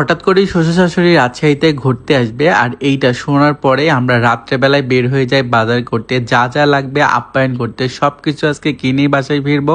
হঠাৎ করেই শ্বশুর শাশুড়ি রাজশাহীতে ঘুরতে আসবে, আর এইটা শোনার পরে আমরা রাত্রেবেলায় বের হয়ে যাই বাজার করতে। যা যা লাগবে আপ্যায়ন করতে। সবকিছু আজকে কিনেই বাসায় ফিরবো।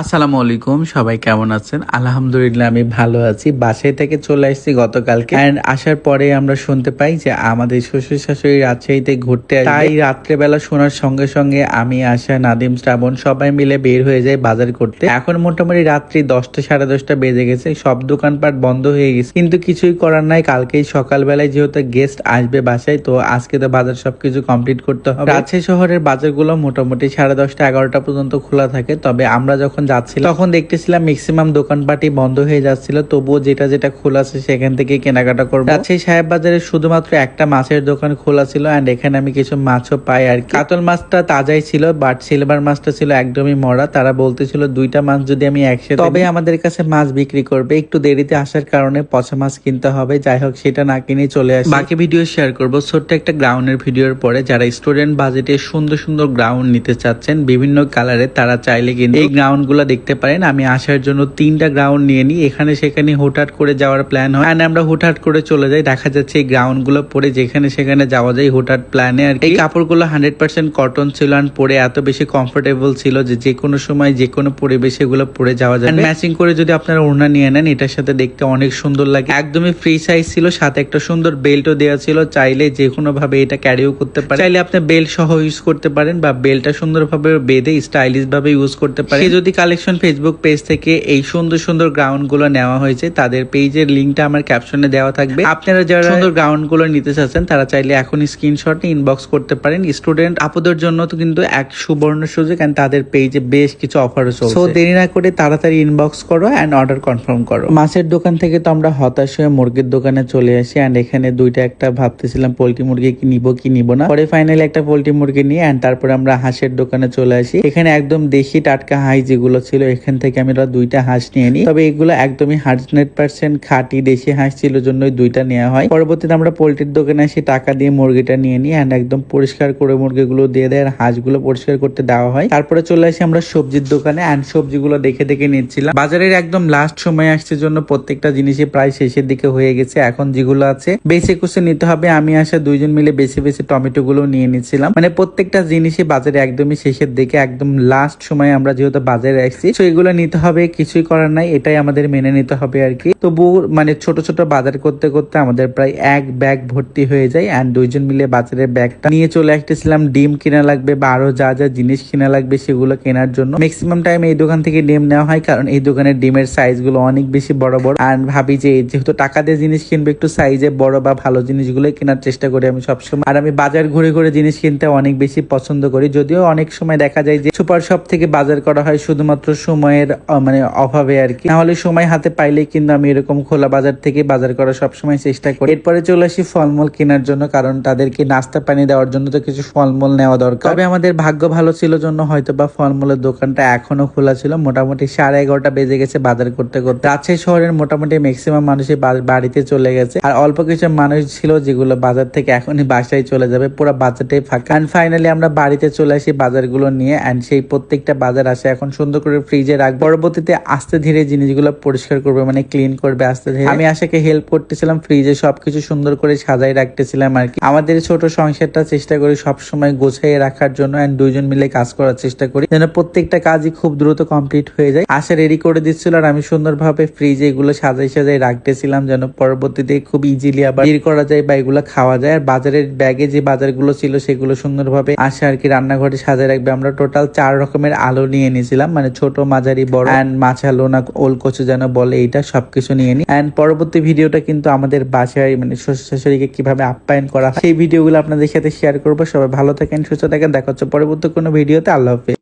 আসসালামু আলাইকুম, সবাই কেমন আছেন? আলহামদুলিল্লাহ, আমি ভালো আছি। বাসায় থেকে চলে আসছি গতকালকে। অ্যান্ড আসার পরে আমরা শুনতে পাই যে আমাদের শ্বশুর শাশুড়ি রাজশাহীতে ঘুরতে তাই রাত্রেবেলা শোনার সঙ্গে সঙ্গে আমি, আশা, নাদিম, শ্রাবণ সবাই মিলে বের হয়ে যায় বাজার করতে। এখন মোটামুটি রাত্রি দশটা সাড়ে দশটা বেজে গেছে। সব দোকানপাট বন্ধ হয়ে গেছে। কিন্তু কিছুই করার নাই। কালকেই সকালবেলায় যেহেতু গেস্ট আসবে বাসায়, তো আজকে তো বাজার সবকিছু কমপ্লিট করতে হবে। রাজশাহী শহরের বাজারগুলো মোটামুটি সাড়ে দশটা এগারোটা পর্যন্ত খোলা থাকে। তবে আমরা যখন যাচ্ছিলাম তখন দেখতেছিলাম ম্যাক্সিমাম দোকানপাটই বন্ধ হয়ে যাচ্ছিল। তবুও যেটা যেটা খোলা আছে সেখান থেকে কেনাকাটা করব। রাজশাহী সাহেব বাজারে শুধুমাত্র একটা মাছের দোকান খোলা ছিল অ্যান্ড এখানে আমি কিছু মাছও পাই আর কাতল মাছটা তাজাই ছিল বাট সিলভার মাছটা ছিল একদমই মরা। তারা বলতেছিল দুইটা মাছ যদি আমি একসাথে তবে আমাদের কাছে মাছ বিক্রি করবে। একটু দেরিতে আসার কারণে পচা মাছ কিনতে হবে। যাই হোক সেটা না কিনে চলে আসি। বাকি ভিডিও শেয়ার করব। ছোট্ট একটা গ্রাউন্ডের ভিডিওর পরে যারা স্টুডেন্ট বাজেটে সুন্দর সুন্দর গ্রাউন্ড নিতে চাচ্ছেন বিভিন্ন কালারে তারা চাইলে কিন্তু এই গ্রাউন্ড গুলো দেখতে পারেন, আমি আসার জন্য তিনটা গ্রাউন্ড নিয়ে নিই। এখানে সেখানে হুটহাট করে যাওয়ার প্ল্যান হয়। And আমরা হুটহাট করে চলে যাই। দেখা যাচ্ছে এই গ্রাউন্ডগুলো পরে যেখানে সেখানে যাওয়া যায় হুটহাট প্ল্যানে আর। এই কাপড়গুলো হান্ড্রেড পার্সেন্ট কটন ছিল আর পরে এত বেশি কমফোর্টেবল ছিল যে যে কোনো সময় যে কোনো পরিবেশে এগুলো পরে যাওয়া যায়। ম্যাচিং করে যদি আপনারা ওড়না নিয়ে নেন, এটার সাথে দেখতে অনেক সুন্দর লাগে। একদমই ফ্রি সাইজ ছিল, সাথে একটা সুন্দর বেল্টও দেওয়া ছিল। চাইলে যে কোনো ভাবে এটা ক্যারিও করতে পারেন। চাইলে আপনি বেল্ট সহ ইউজ করতে পারেন বা বেল্টটা সুন্দরভাবে বেঁধে স্টাইলিশ ভাবে ইউজ করতে পারেন। যদি কালেকশন ফেসবুক পেজ থেকে এই সুন্দর সুন্দর গ্রাউন্ডগুলো নেওয়া হয়েছে। তাদের পেজের লিঙ্কটা আমার ক্যাপশনে দেওয়া থাকবে। আপনারা যারা সুন্দর গ্রাউন্ডগুলো নিতে চাচ্ছেন তারা চাইলে এখন স্ক্রিনশট ইনবক্স করতে পারেন। স্টুডেন্ট আপদের জন্য তো কিন্তু এক সুবর্ণ সুযোগ এন্ড তাদের পেজে বেশ কিছু অফারও চলছে। সো দেরি না করে তাড়াতাড়ি ইনবক্স করো এন্ড অর্ডার কনফার্ম করো। মাছের দোকান থেকে তো আমরা হতাশ হয়ে মুরগির দোকানে চলে আসি এন্ড এখানে দুইটা একটা ভাবতেছিলাম পোলট্রি মুরগি কি নিব কি নিব না? পরে ফাইনালি একটা পোল্ট্রি মুরগি নিয়ে এন্ড তারপরে আমরা হাঁসের দোকানে চলে আসি। এখানে একদম দেশি টাটকা হাঁস যেগুলো ছিল, এখান থেকে আমরা দুইটা হাঁস নিয়ে নিই। তবে এগুলো একদমই হান্ড্রেড পার্সেন্ট খাঁটি দেশি হাঁস ছিল, জন্যই দুইটা নেওয়া হয়। পরবর্তীতে আমরা পোল্ট্রির দোকানে এসে টাকা দিয়ে মুরগিটা নিয়ে নিই এন্ড একদম পরিষ্কার করে মুরগিগুলো দিয়ে দেয়, আর হাঁসগুলো পরিষ্কার করতে দেওয়া হয়। তারপরে চলে আসি আমরা সবজির দোকানে এন্ড সবজিগুলো দেখে দেখে নিচ্ছিলাম। বাজারের একদম লাস্ট সময় আসছে জন্য প্রত্যেকটা জিনিসই প্রায় শেষের দিকে হয়ে গেছে, এখন যেগুলো আছে বেছে কুচে নিতে হবে। আমি আসা দুইজন মিলে বেছে বেছে টমেটো গুলো নিয়ে নিচ্ছিলাম। মানে প্রত্যেকটা জিনিসই বাজারে একদমই শেষের দিকে, একদম লাস্ট সময় আমরা যেহেতু বাজারে আসছি তো এগুলো নিতে হবে, কিছুই করার নাই, এটাই আমাদের মেনে নিতে হবে আর কি। তবু মানে ছোট ছোট বাজার করতে করতে আমাদের প্রায় এক ব্যাগ ভর্তি হয়ে যায় অ্যান্ড দুইজন মিলে বাজারের ব্যাগটা নিয়ে চলে আসতেছিলাম। ডিম কিনা লাগবে বা আরও যা যা জিনিস কিনা লাগবে সেগুলো কেনার জন্য। ম্যাক্সিমাম টাইম এই দোকান থেকে ডিম নেওয়া হয় কারণ এই দোকানের ডিমের সাইজগুলো অনেক বেশি বড় বড়। আর ভাবি যে যেহেতু টাকা দিয়ে জিনিস কিনবে, একটু সাইজে বড় বা ভালো জিনিসগুলো কেনার চেষ্টা করি আমি সবসময়। আর আমি বাজার ঘুরে ঘুরে জিনিস কিনতে অনেক বেশি পছন্দ করি। যদিও অনেক সময় দেখা যায় যে সুপার শপ থেকে বাজার করা হয়, শুধুমাত্র সময়ের মানে অভাবে আর কি। নাহলে সময় হাতে পাইলেই কিন্তু আমি এরকম খোলা বাজার থেকে বাজার করা সবসময় চেষ্টা করি। এরপরে চলে আসি ফলমূল কেনার জন্য, কারণ তাদেরকে নাস্তা পানি দেওয়ার জন্য তো কিছু ফলমূল নেওয়া দরকার। তবে আমাদের ভাগ্য ভালো ছিল জন্য হয়তো বা ফলমূলের দোকানটা এখনও খোলা ছিল। মোটামুটি সাড়ে এগারোটা বেজে গেছে বাজার করতে করতে। রাজশাহী শহরের মোটামুটি ম্যাক্সিমাম মানুষই বাড়িতে চলে গেছে। আর অল্প কিছু মানুষ ছিল যেগুলো বাজার থেকে এখনই বাসায় চলে যাবে। পুরো বাজারটাই ফাঁকা। অ্যান্ড ফাইনালি আমরা বাড়িতে চলে আসি বাজারগুলো নিয়ে। অ্যান্ড সেই প্রত্যেকটা বাজার আসে এখন সুন্দর করে ফ্রিজে রাখ পরবর্তীতে আস্তে ধীরে জিনিসগুলো পরিষ্কার করবে মানে ক্লিন করবে আস্তে ধীরে। আমি আশাকে হেল্প করতেছিলাম ফ্রিজে সবকিছু সুন্দর করে সাজাই রাখতেছিলাম আর কি। আমাদের ছোট সংসারটা চেষ্টা করি সবসময় গোছাইয়ে রাখার জন্য অ্যান্ড দুইজন মিলে কাজ করার চেষ্টা করি, যেন প্রত্যেকটা কাজই খুব দ্রুত কমপ্লিট হয়ে যায়। আশা রেডি করে দিচ্ছিল আর আমি সুন্দরভাবে ফ্রিজে এগুলো সাজাই সাজাই রাখতেছিলাম, যেন পরবর্তীতে খুব ইজিলি আবার বের করা যায় বা এগুলো খাওয়া যায়। আর বাজারের ব্যাগে যে বাজারগুলো ছিল সেগুলো সুন্দরভাবে আসে আর কি রান্নাঘরে সাজায় রাখবে। আমরা টোটাল চার রকমের আলো নিয়ে নিয়েছিলাম মানে ছোট, মাঝারি, বড়। অ্যান্ড মাছ না ওল কচু যেন বলে, এইটা সবকিছু নিয়ে নি। অ্যান্ড পরবর্তী ভিডিওটা কিন্তু আমাদের বাসায় মানে শ্বশুর শাশুড়িকে কীভাবে আপ্যায়ন করা সেই ভিডিওগুলো আপনাদের সাথে শেয়ার করব। সবাই ভালো থাকেন, সুস্থ থাকেন। দেখা হচ্ছে পরবর্তী কোনো ভিডিওতে। আল্লাহ হাফেজ।